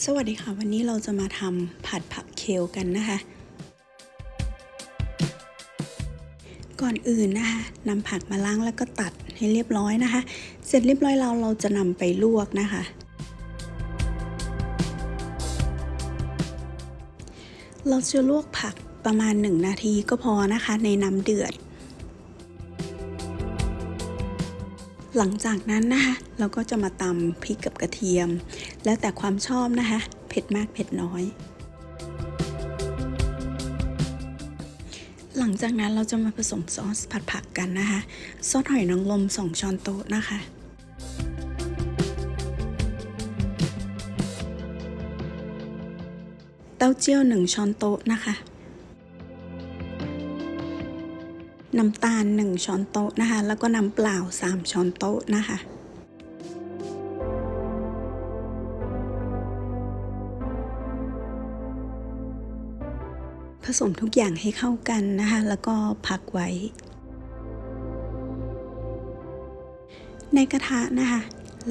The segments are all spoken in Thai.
สวัสดีค่ะ วันนี้เราจะมาทำผัดผักเคลกันนะคะ ก่อนอื่นนะคะนำผักมาล้างแล้วก็ตัดให้เรียบร้อยนะคะ เสร็จเรียบร้อยแล้วเราจะนำไปลวกนะคะ เราจะลวกผักประมาณ 1 นาทีก็พอนะคะ ในน้ำเดือด หลังจากนั้นนะคะเราก็จะมาตำพริกกับกระเทียม แล้วแต่ความชอบนะคะ เผ็ดมากเผ็ดน้อย หลังจากนั้นเราจะมาผสมซอสผัดผักกันนะคะ ซอสหอยนางรม2ช้อนโต๊ะนะคะเต้าเจี้ยว 1 ช้อนโต๊ะนะคะ น้ำตาล 1 ช้อนโต๊ะนะคะ แล้วก็น้ำเปล่า 3 ช้อนโต๊ะนะคะผสมทุกอย่างให้เข้ากันนะคะ แล้วก็พักไว้ ในกระทะนะคะ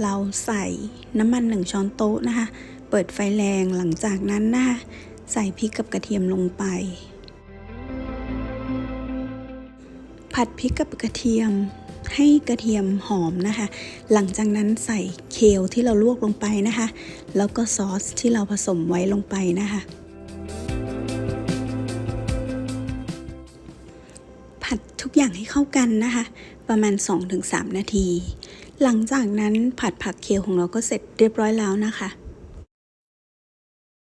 เราใส่น้ำมัน1ช้อนโต๊ะนะคะ เปิดไฟแรงหลังจากนั้นนะคะ ใส่พริกกับกระเทียมลงไป ผัดพริกกับกระเทียมให้กระเทียมหอมนะคะ หลังจากนั้นใส่เคลที่เราลวกลงไปนะคะ แล้วก็ซอสที่เราผสมไว้ลงไปนะคะ ผัดทุกอย่างให้เข้ากันนะคะ ประมาณ 2-3 นาที หลังจากนั้นผัดผักเคลของเราก็เสร็จเรียบร้อยแล้วนะคะ